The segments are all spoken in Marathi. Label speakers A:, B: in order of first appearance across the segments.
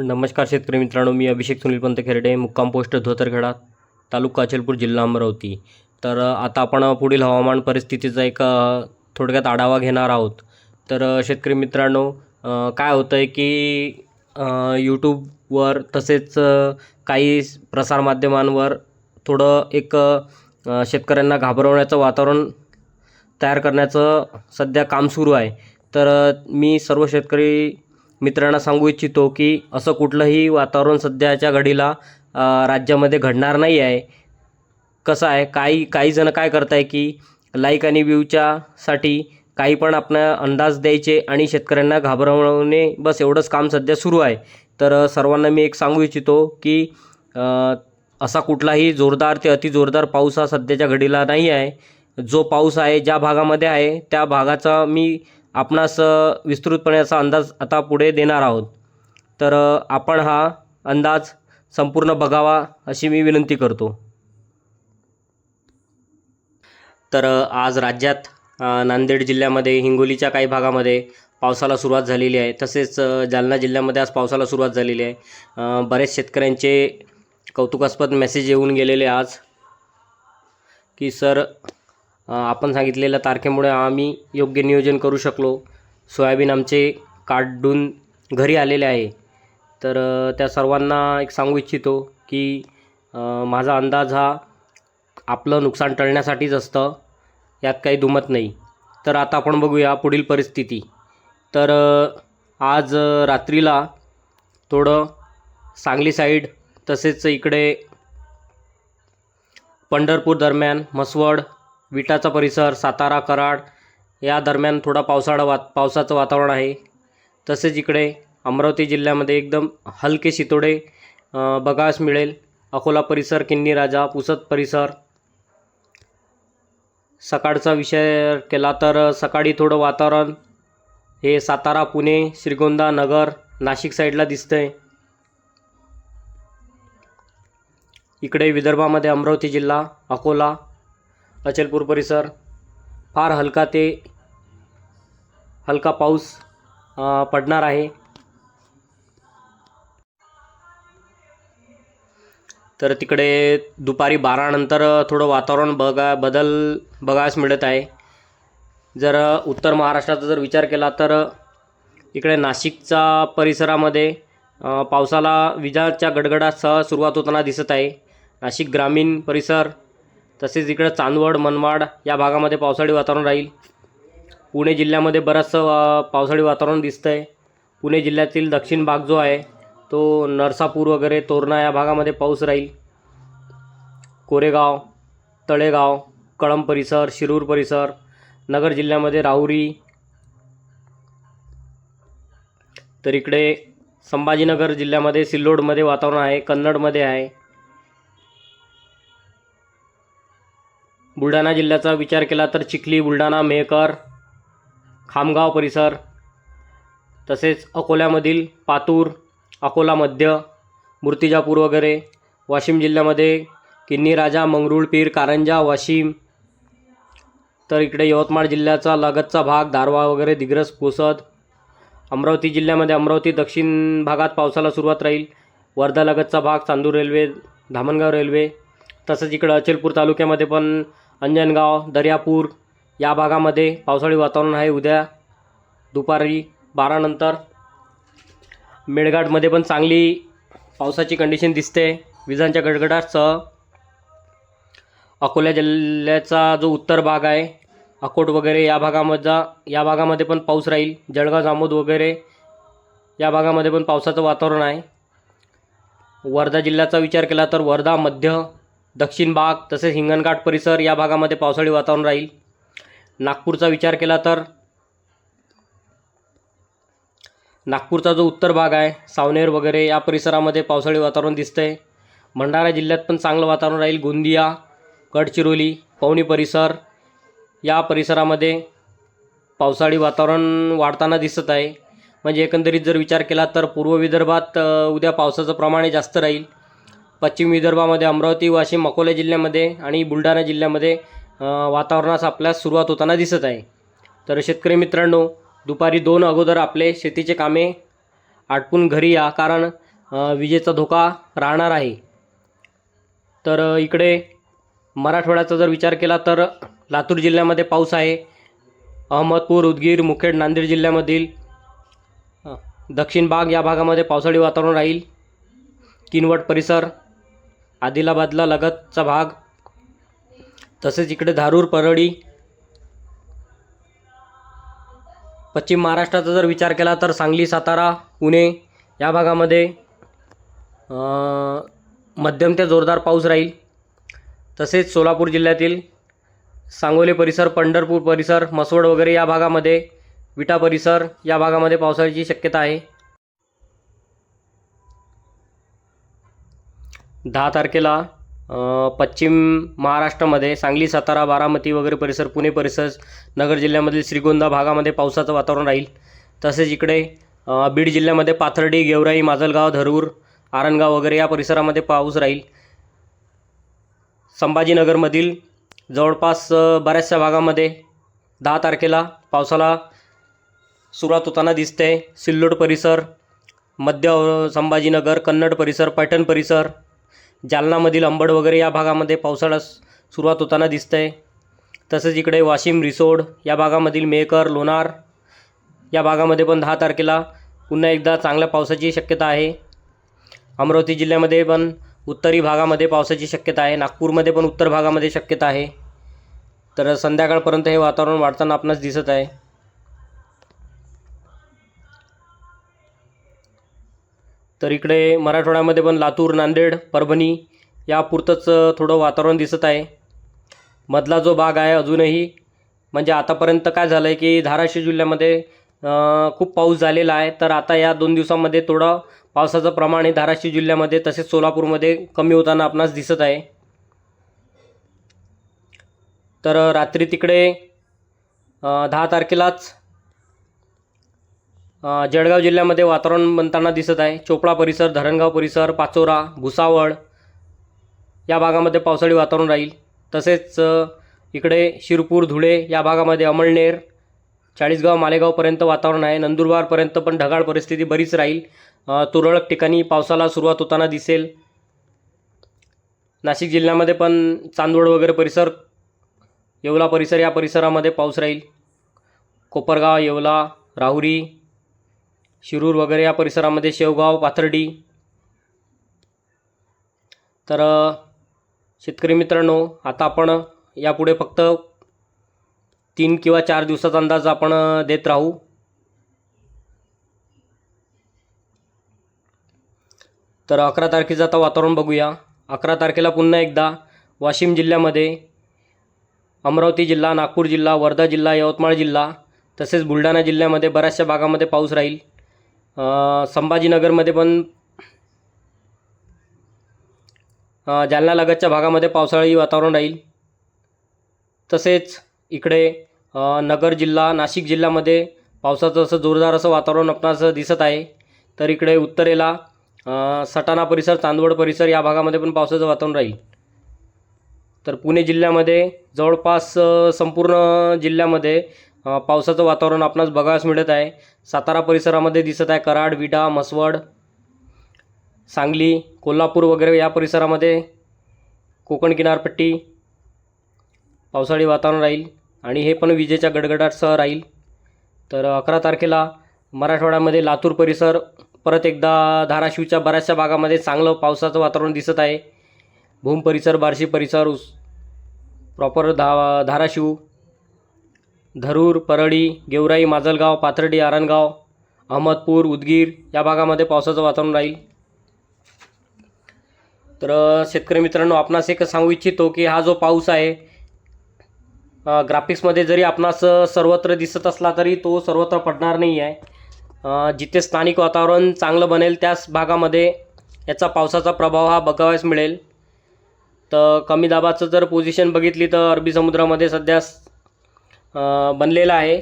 A: नमस्कार शेतकरी मित्रांनो मी अभिषेक सुनील पंत खेरडे मुक्काम पोस्ट धोतरखेडा तालुका अचलपूर जिल्हा अमरावती. तर आता आपण पुढील हवामान परिस्थितीचा एक थोडक्यात आढावा घेणार आहोत. तर शेतकरी मित्रांनो काय होतं आहे की यूट्यूबवर तसेच काही प्रसारमाध्यमांवर थोडं एक शेतकऱ्यांना घाबरवण्याचं वातावरण तयार करण्याचं सध्या काम सुरू आहे. तर मी सर्व शेतकरी मित्रांना सांगू इच्छितो की असं कुठलंही वातावरण सध्याच्या घडीला राज्यामध्ये घडणार नाही आहे. कसं आहे? काही काही जण काय करत आहे की लाईक आणि व्ह्यूच्यासाठी काही पण आपण अंदाज द्यायचे आणि शेतकऱ्यांना घाबरवणे बस एवढंच काम सध्या सुरू आहे. तर सर्वांना मी एक सांगू इच्छितो की असा कुठलाही जोरदार ते अति जोरदार पाऊस हा सध्याच्या घडीला नाही आहे. जो पाऊस आहे ज्या भागामध्ये आहे त्या भागाचा मी आपणास विस्तृतपणे असा अंदाज आता पुढे देणार आहोत. तर आपण हा अंदाज संपूर्ण बघावा अशी मी विनंती करतो. तर आज राज्यात नांदेड जिल्ह्यामध्ये हिंगोलीच्या काही भागामध्ये पावसाला सुरुवात झालेली आहे. तसेच जालना जिल्ह्यामध्ये आज पावसाला सुरुवात झालेली आहे. बरेच शेतकऱ्यांचे कौतुकास्पद मेसेज येऊन गेलेले आज की सर आपण सांगितलेल्या तारखेमुळे आम्ही योग्य नियोजन करू शकलो. सोयाबीन आमचे काढून घरी आलेले आहे. तर त्या सर्वांना एक सांगू इच्छितो की माझा अंदाज हा आपलं नुकसान टळण्यासाठीच असतं. यात काही दुमत नाही. तर आता आपण बघूया पुढील परिस्थिती. तर आज रात्रीला थोडं सांगली साईड तसेच इकडे पंढरपूर दरम्यान म्हसवड विटाचा परिसर सातारा कराड या दरम्यान थोडा पावसाळा वात पावसाचं वातावरण आहे. तसेच इकडे अमरावती जिल्ह्यामध्ये एकदम हलके शितोडे बघास मिळेल. अकोला परिसर किन्नी राजा पुसद परिसर. सकाळचा विषय केला तर सकाळी थोडं वातावरण हे सातारा पुणे श्रीगोंदा नगर नाशिक साईडला दिसतंय. इकडे विदर्भामध्ये अमरावती जिल्हा अकोला अचलपूर परिसर फार हलका ते हलका पाऊस पडणार आहे. तर तिकडे दुपारी बारानंतर थोडं वातावरण बघा बदल बघायस मिळत आहे. जर उत्तर महाराष्ट्राचा जर विचार केला तर इकडे नाशिकचा परिसरामध्ये पावसाला विजाच्या गडगडासह सुरुवात होताना दिसत आहे. नाशिक ग्रामीण परिसर तसेच इकडे चांदवड मनमाड या भागामध्ये पावसाळी वातावरण राहील. पुणे जिल्ह्यामध्ये बरंचसं पावसाळी वातावरण दिसतं आहे पुणे जिल्ह्यातील दक्षिण भाग जो आहे तो नरसापूर वगैरे तोरणा या भागामध्ये पाऊस राहील. कोरेगाव तळेगाव कळंब परिसर शिरूर परिसर नगर जिल्ह्यामध्ये राहुरी तर इकडे संभाजीनगर जिल्ह्यामध्ये सिल्लोडमध्ये वातावरण आहे कन्नडमध्ये आहे. बुलढाणा जिल्ह्याचा विचार केला तर चिखली बुलढाणा मेहकर खामगाव परिसर तसेच अकोल्यामधील पातूर अकोला मध्य मूर्तिजापूर वगैरे वाशिम जिल्ह्यामध्ये किन्नी राजा मंगरुळपीर कारंजा वाशिम तर इकडे यवतमाळ जिल्ह्याचा लगतचा भाग दारवा वगैरे दिग्रस पोसद अमरावती जिल्ह्यामध्ये अमरावती दक्षिण भागात पावसाला सुरुवात राहील. वर्धा लगतचा भाग चांदूर रेल्वे धामणगाव रेल्वे तसंच इकडं अचलपूर तालुक्यामध्ये पण अंजनगाव दर्यापूर या भागामध्ये पावसाळी वातावरण आहे. उद्या दुपारी बारानंतर मेळघाटमध्ये पण चांगली पावसाची कंडिशन दिसते. विजांच्या गडगडाटसह अकोला जिल्ह्याचा जो उत्तर भाग आहे अकोट वगैरे या भागामधला या भागामध्ये पण पाऊस राहील. जळगाव जामोद वगैरे या भागामध्ये पण पावसाचं वातावरण आहे. वर्धा जिल्ह्याचा विचार केला तर वर्धा मध्य दक्षिण भाग तसेच हिंगणघाट परिसर या भागामध्ये पावसाळी वातावरण राहील. नागपूरचा विचार केला तर नागपूरचा जो उत्तर भाग आहे सावनेर वगैरे या परिसरामध्ये पावसाळी वातावरण दिसतंय. भंडारा जिल्ह्यात पण चांगलं वातावरण राहील. गोंदिया गडचिरोली पवनी परिसर या परिसरामध्ये पावसाळी वातावरण वाढताना दिसत आहे. म्हणजे एकंदरीत जर विचार केला तर पूर्व विदर्भात उद्या पावसाचं प्रमाण हे जास्त राहील. पश्चिम विदर्भामध्ये अमरावती वाशिम अकोला जिल्ह्यामध्ये आणि बुलढाणा जिल्ह्यामध्ये वातावरणास आपल्यास सुरुवात होताना दिसत आहे. तर शेतकरी मित्रांनो दुपारी दोन अगोदर आपले शेतीचे कामे आटपून घरी या कारण विजेचा धोका राहणार आहे. तर इकडे मराठवाड्याचा जर विचार केला तर लातूर जिल्ह्यामध्ये पाऊस आहे. अहमदपूर उदगीर मुखेड नांदेड जिल्ह्यामधील दक्षिण भाग या भागामध्ये पावसाळी वातावरण राहील. किनवट परिसर आदिलाबादला लगतचा भाग. तसेच इकडे धारूर परळी पश्चिम महाराष्ट्राचा जर विचार केला तर सांगली सातारा पुणे या भागामध्ये मध्यम ते जोरदार पाऊस राहील. तसेच सोलापूर जिल्ह्यातील सांगोले परिसर पंढरपूर परिसर मसवड वगैरे या भागामध्ये विटा परिसर या भागामध्ये पावसाची शक्यता आहे. दहा तारखेला पश्चिम महाराष्ट्रामध्ये सांगली सातारा बारामती वगैरे परिसर पुणे परिसर नगर जिल्ह्यामधील श्रीगोंदा भागामध्ये पावसाचं वातावरण राहील. तसेच इकडे बीड जिल्ह्यामध्ये पाथर्डी गेवराई माजलगाव धरूर आरणगाव वगैरे या परिसरामध्ये पाऊस राहील. संभाजीनगरमधील जवळपास बऱ्याचशा भागामध्ये दहा तारखेला पावसाला सुरुवात होताना दिसते. सिल्लोड परिसर मध्य संभाजीनगर कन्नड परिसर पैठण परिसर जालनामधील अंबड वगैरे या भागामध्ये पावसाळा सुरुवात होताना दिसतंय. तसंच इकडे वाशिम रिसोड या भागामधील मेहकर लोणार या भागामध्ये पण दहा तारखेला पुन्हा एकदा चांगल्या पावसाची शक्यता आहे. अमरावती जिल्ह्यामध्ये पण उत्तरी भागामध्ये पावसाची शक्यता आहे. नागपूरमध्ये पण उत्तर भागामध्ये शक्यता आहे. तर संध्याकाळपर्यंत हे वातावरण वाढताना आपणास दिसत आहे. तर इकडे मराठवाड्यामध्ये पण लातूर नांदेड परभणी यापुरतंच थोडं वातावरण दिसत आहे. मधला जो भाग आहे अजूनही म्हणजे आतापर्यंत काय झालं आहे की धाराशिव जिल्ह्यामध्ये खूप पाऊस झालेला आहे. तर आता या दोन दिवसामध्ये थोडं पावसाचं प्रमाण हे धाराशिव जिल्ह्यामध्ये तसेच सोलापूरमध्ये कमी होताना आपणास दिसत आहे. तर रात्री तिकडे दहा तारखेलाच जळगाव जिल्ह्यामध्ये वातावरण बनताना दिसत आहे. चोपडा परिसर धरणगाव परिसर पाचोरा भुसावळ या भागामध्ये पावसाळी वातावरण राहील. तसेच इकडे शिरपूर धुळे या भागामध्ये अमळनेर चाळीसगाव मालेगावपर्यंत वातावरण आहे. नंदुरबारपर्यंत पण ढगाळ परिस्थिती बरीच राहील. तुरळक ठिकाणी पावसाला सुरुवात होताना दिसेल. नाशिक जिल्ह्यामध्ये पण चांदवड वगैरे परिसर येवला परिसर या परिसरामध्ये पाऊस राहील. कोपरगाव येवला राहुरी शिरूर वगैरे या परिसरामध्ये शेवगाव पाथर्डी. तर शेतकरी मित्रांनो आता आपण यापुढे फक्त तीन किंवा चार दिवसाचा अंदाज आपण देत राहू. तर अकरा तारखेचं आता वातावरण बघूया. अकरा तारखेला पुन्हा एकदा वाशिम जिल्ह्यामध्ये अमरावती जिल्हा नागपूर जिल्हा वर्धा जिल्हा यवतमाळ जिल्हा तसेच बुलढाणा जिल्ह्यामध्ये बऱ्याचशा भागामध्ये पाऊस राहील. संभाजीनगरमध्ये पण जालनालगतच्या भागामध्ये पावसाळी वातावरण राहील. तसेच इकडे नगर जिल्हा नाशिक जिल्ह्यामध्ये पावसाचं असं जोरदार असं वातावरण आपणास दिसत आहे. तर इकडे उत्तरेला सटाणा परिसर चांदवड परिसर या भागामध्ये पण पावसाचं वातावरण राहील. तर पुणे जिल्ह्यामध्ये जवळपास संपूर्ण जिल्ह्यामध्ये पावसाचं वातावरण आपणास बघायला मिळत आहे. सातारा परिसरामध्ये दिसत आहे कराड विटा म्हसवड सांगली कोल्हापूर वगैरे या परिसरामध्ये कोकण किनारपट्टी पावसाळी वातावरण राहील आणि हे पण विजेच्या गडगडाटसह राहील. तर अकरा तारखेला मराठवाड्यामध्ये लातूर परिसर परत एकदा धाराशिवच्या बऱ्याचशा भागामध्ये चांगलं पावसाचं वातावरण दिसत आहे. भूम परिसर बार्शी परिसर उस प्रॉपर धा धाराशिव धरूर परळी गेवराई माजलगाव पाथर्डी आरणगाव अहमदपूर उदगीर या भागामध्ये पावसाचं वातावरण राहील. तर शेतकरी मित्रांनो आपणास एक सांगू इच्छितो की हा जो पाऊस आहे ग्राफिक्समध्ये जरी आपणास सर्वत्र दिसत असला तरी तो सर्वत्र पडणार नाही आहे जिथे स्थानिक वातावरण चांगलं बनेल त्याच भागामध्ये याचा पावसाचा प्रभाव हा बघावयास मिळेल. तर कमी दाबाचं जर पोझिशन बघितली तर अरबी समुद्रामध्ये सध्या बनलेला आहे.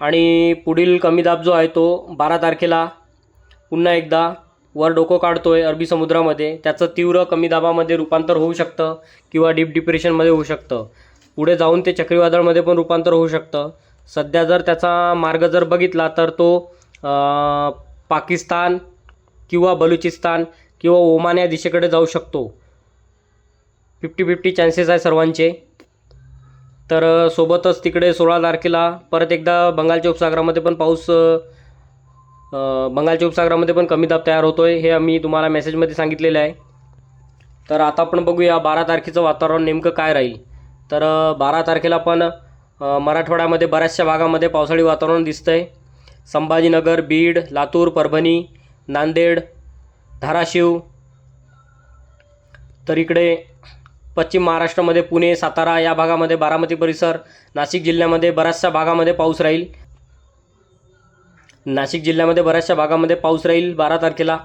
A: आणि पुढील कमी दाब जो आहे तो बारा तारखेला पुन्हा एकदा वर डोकं काढतो आहे अरबी समुद्रामध्ये. त्याचं तीव्र कमी दाबामध्ये रूपांतर होऊ शकतं किंवा डीप डिप्रेशनमध्ये होऊ शकतं. पुढे जाऊन ते चक्रीवादळमध्ये पण रूपांतर होऊ शकतं. सध्या जर त्याचा मार्ग जर बघितला तर तो पाकिस्तान किंवा बलुचिस्तान किंवा ओमान या दिशेकडे जाऊ शकतो. फिफ्टी फिफ्टी चान्सेस आहे सर्वांचे. तर सोबतच तिकडे सोळा तारखेला परत एकदा बंगालच्या उपसागरामध्ये पण पाऊस बंगालच्या उपसागरामध्ये पण कमी दाब तयार होतो आहे हे आम्ही तुम्हाला मेसेजमध्ये सांगितलेलं आहे. तर आता आपण बघूया बारा तारखेचं वातावरण नेमकं काय राहील. तर बारा तारखेला पण मराठवाड्यामध्ये बऱ्याचशा भागामध्ये पावसाळी वातावरण दिसतं आहे संभाजीनगर बीड लातूर परभणी नांदेड धाराशिव. तर इकडे पश्चिम महाराष्ट्रामध्ये पुणे सातारा या भागामध्ये बारामती परिसर नाशिक जिल्ह्यामध्ये बऱ्याचशा भागामध्ये पाऊस राहील. नाशिक जिल्ह्यामध्ये बऱ्याचशा भागामध्ये पाऊस राहील बारा तारखेला.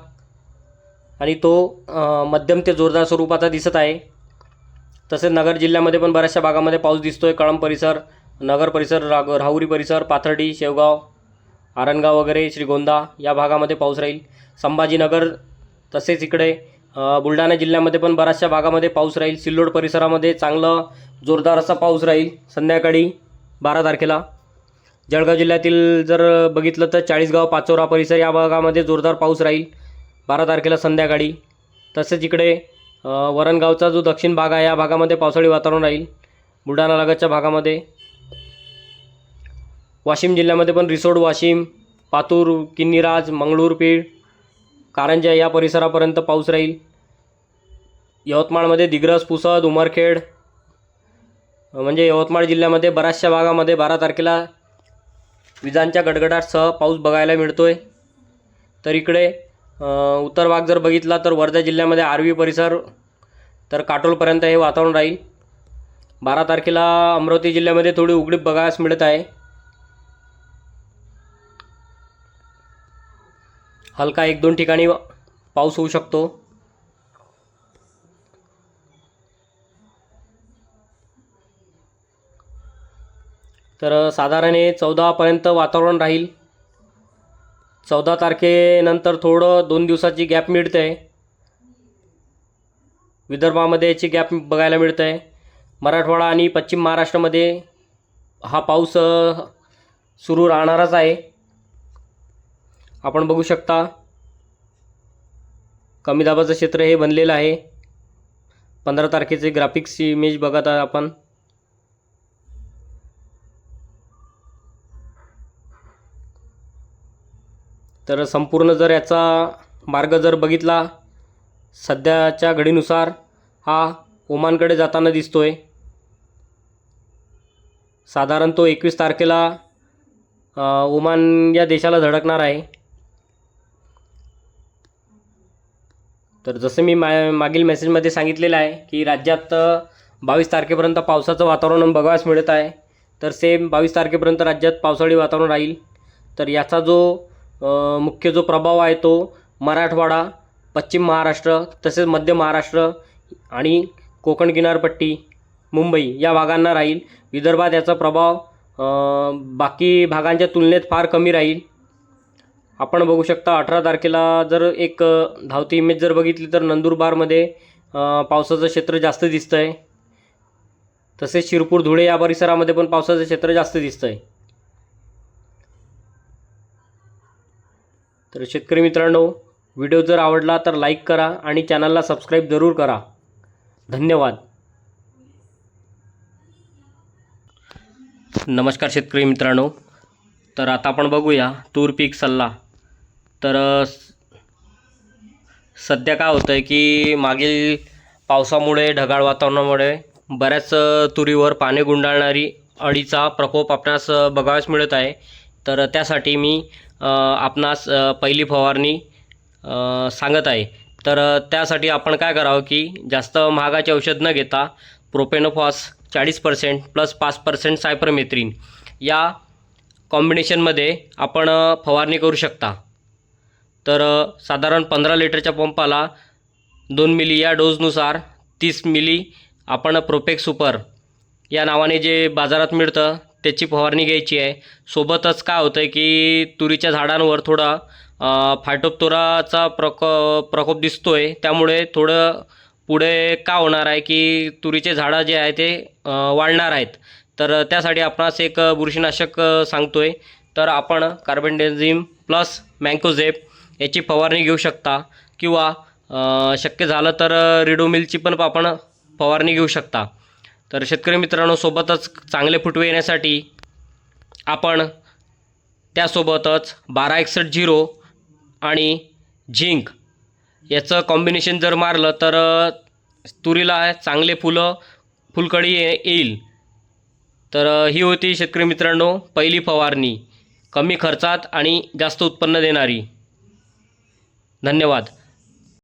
A: आणि तो मध्यम ते जोरदार स्वरूपाचा दिसत आहे. तसेच नगर जिल्ह्यामध्ये पण बऱ्याचशा भागामध्ये पाऊस दिसतो आहे कळंब परिसर नगर परिसर राग राहुरी परिसर पाथर्डी शेवगाव आरणगाव वगैरे श्रीगोंदा या भागामध्ये पाऊस राहील. संभाजीनगर तसेच इकडे बुलढाणा जिल्ह्यामध्ये पण बऱ्याचशा भागामध्ये पाऊस राहील. सिल्लोड परिसरामध्ये चांगलं जोरदार असा पाऊस राहील संध्याकाळी बारा तारखेला. जळगाव जिल्ह्यातील जर बघितलं तर चाळीसगाव पाचोरा परिसर या भागामध्ये जोरदार पाऊस राहील. बारा तारखेला संध्याकाळी. तसेच इकडे वरणगावचा जो दक्षिण भाग आहे या भागामध्ये पावसाळी वातावरण राहील. बुलढाणा लगतच्या भागामध्ये. वाशिम जिल्ह्यामध्ये पण रिसोड वाशिम पातूर किन्नीराज मंगळूरपीठ कारंजा या परिसरापर्यंत पाऊस राहील. यवतमाळमध्ये दिग्रस पुसद उमरखेड म्हणजे यवतमाळ जिल्ह्यामध्ये बऱ्याचशा भागामध्ये बारा तारखेला विजांच्या गडगडाटसह पाऊस बघायला मिळतो आहे तर इकडे उत्तर भाग जर बघितला तर वर्धा जिल्ह्यामध्ये आर्वी परिसर तर काटोलपर्यंत हे वातावरण राहील. बारा तारखेला अमरावती जिल्ह्यामध्ये थोडी उघडीप बघायस मिळत आहे. हलका एक दोन ठिकाणी पाऊस होऊ शकतो. तर साधारण हे चौदापर्यंत वातावरण राहील. चौदा तारखेनंतर थोडं दोन दिवसाची गॅप मिळते आहे विदर्भामध्ये याची गॅप बघायला मिळतं आहे मराठवाडा आणि पश्चिम महाराष्ट्रामध्ये हा पाऊस सुरू राहणारच आहे. आपण बघू शकता कमी दाबाचं क्षेत्र हे बनलेलं आहे. पंधरा तारखेचे ग्राफिक्सची इमेज बघत आहे आपण. तर संपूर्ण जर याचा मार्ग जर बघितला सध्याच्या घडीनुसार हा ओमानकडे जाताना दिसतोय. साधारण तो एकवीस तारखेला ओमान या देशाला धडकणार आहे. तर जसं मी मा मागील मेसेजमध्ये सांगितलेलं आहे की राज्यात बावीस तारखेपर्यंत पावसाचं वातावरण बघावयास मिळत आहे. तर सेम बावीस तारखेपर्यंत राज्यात पावसाळी वातावरण राहील. तर याचा जो मुख्य जो प्रभाव आहे तो मराठवाडा पश्चिम महाराष्ट्र तसेच मध्य महाराष्ट्र आणि कोकण किनारपट्टी मुंबई या भागांना राहील. विदर्भात याचा प्रभाव बाकी भागांच्या तुलनेत फार कमी राहील. आपण बघू शकता अठरा तारखेला जर एक धावती इमेज जर बघितली तर नंदुरबारमध्ये पावसाचं क्षेत्र जास्त दिसतं आहे तसेच शिरपूर धुळे या परिसरामध्ये पण पावसाचं क्षेत्र जास्त दिसतं आहे तर शेतकरी मित्रांनो व्हिडिओ जर आवडला तर लाईक करा आणि चॅनलला सबस्क्राईब जरूर करा. धन्यवाद. नमस्कार शेतकरी मित्रांनो. तर आता आपण बघूया तूर पीक सल्ला. तर सध्या काय होतं आहे की मागील पावसामुळे ढगाळ वातावरणामुळे बऱ्याच तुरीवर पाने गुंडाळणारी अळीचा प्रकोप आपणास बघावयास मिळत आहे. तर त्यासाठी मी आपणास पहिली फवारणी सांगत आहे. तर त्यासाठी आपण काय करावं की जास्त महागाचे औषध न घेता प्रोपेनोफॉस चाळीस पर्सेंट प्लस पाच पर्सेंट सायप्रमेथ्रिन या कॉम्बिनेशनमध्ये आपण फवारणी करू शकता. तर साधारण पंधरा लिटरच्या पंपाला दोन मिली या डोजनुसार तीस मिली आपण प्रोपेक सुपर या नावाने जे बाजारात मिळतं त्याची फवारणी घ्यायची आहे. सोबतच काय होतं आहे की तुरीच्या झाडांवर थोडा फायटोप्तोराचा प्रको प्रकोप दिसतो आहे त्यामुळे थोडं पुढे का होणार आहे की तुरीचे झाडं जे आहे ते वाढणार आहेत. तर त्यासाठी आपणास एक बुरशीनाशक सांगतो आहे तर आपण कार्बनडेझिम प्लस मँकोझेप याची फवारणी घेऊ शकता किंवा शक्य झालं तर रिडोमिलची पण आपण फवारणी घेऊ शकता. तर शेतकरी मित्रांनो सोबतच चांगले फुटवे येण्यासाठी आपण त्यासोबतच बारा एकसष्ट झिरो आणि झिंक याचं कॉम्बिनेशन जर मारलं तर तुरीला चांगले फुलं फुलकडी येईल. तर ही होती शेतकरी मित्रांनो पहिली फवारणी. कमी खर्चात आणि जास्त उत्पन्न देणारी. धन्यवाद.